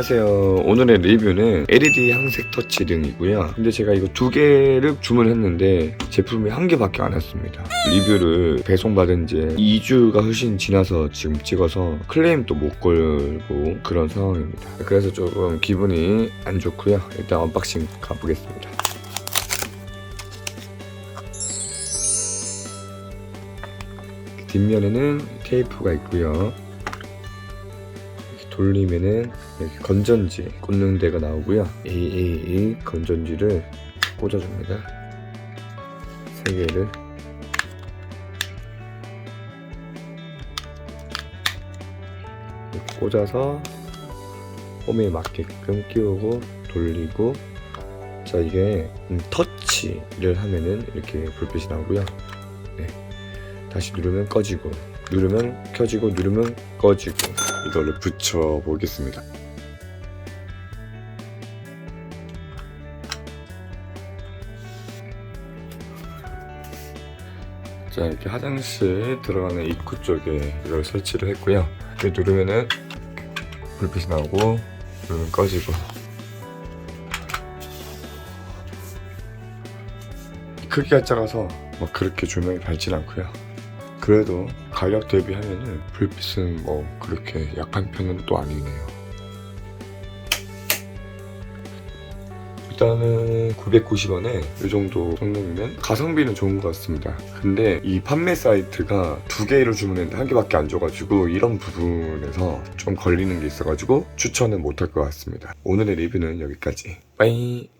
안녕하세요. 오늘의 리뷰는 LED 항색 터치 등이고요. 근데 제가 이거 두 개를 주문했는데 제품이 한 개밖에 안 왔습니다. 리뷰를 배송받은 지 2주가 훨씬 지나서 지금 찍어서 클레임도 못 걸고 그런 상황입니다. 그래서 조금 기분이 안 좋고요. 일단 언박싱 가보겠습니다. 뒷면에는 테이프가 있고요. 돌리면은 이렇게 건전지 꽂는 데가 나오고요. AAA 건전지를 꽂아줍니다. 세 개를 꽂아서 홈에 맞게끔 끼우고 돌리고 자 이게 음, 터치를 하면은 이렇게 불빛이 나오고요. 네. 다시 누르면 꺼지고 누르면 켜지고 누르면 꺼지고 이거를 붙여 보겠습니다. 자 이렇게 화장실 들어가는 입구 쪽에 이걸 설치를 했고요. 이렇게 누르면은 불빛이 나오고 누르면 꺼지고 크기가 작아서 뭐 그렇게 조명이 밝진 않고요. 그래도 가격 대비하면은 불빛은 뭐 그렇게 약한 편은 또 아니네요. 일단은 990원에 이 정도 성능이면 가성비는 좋은 것 같습니다. 근데 이 판매 사이트가 두 개를 주문했는데 한 개밖에 안 줘가지고 이런 부분에서 좀 걸리는 게 있어가지고 추천은 못할 것 같습니다. 오늘의 리뷰는 여기까지. 빠이!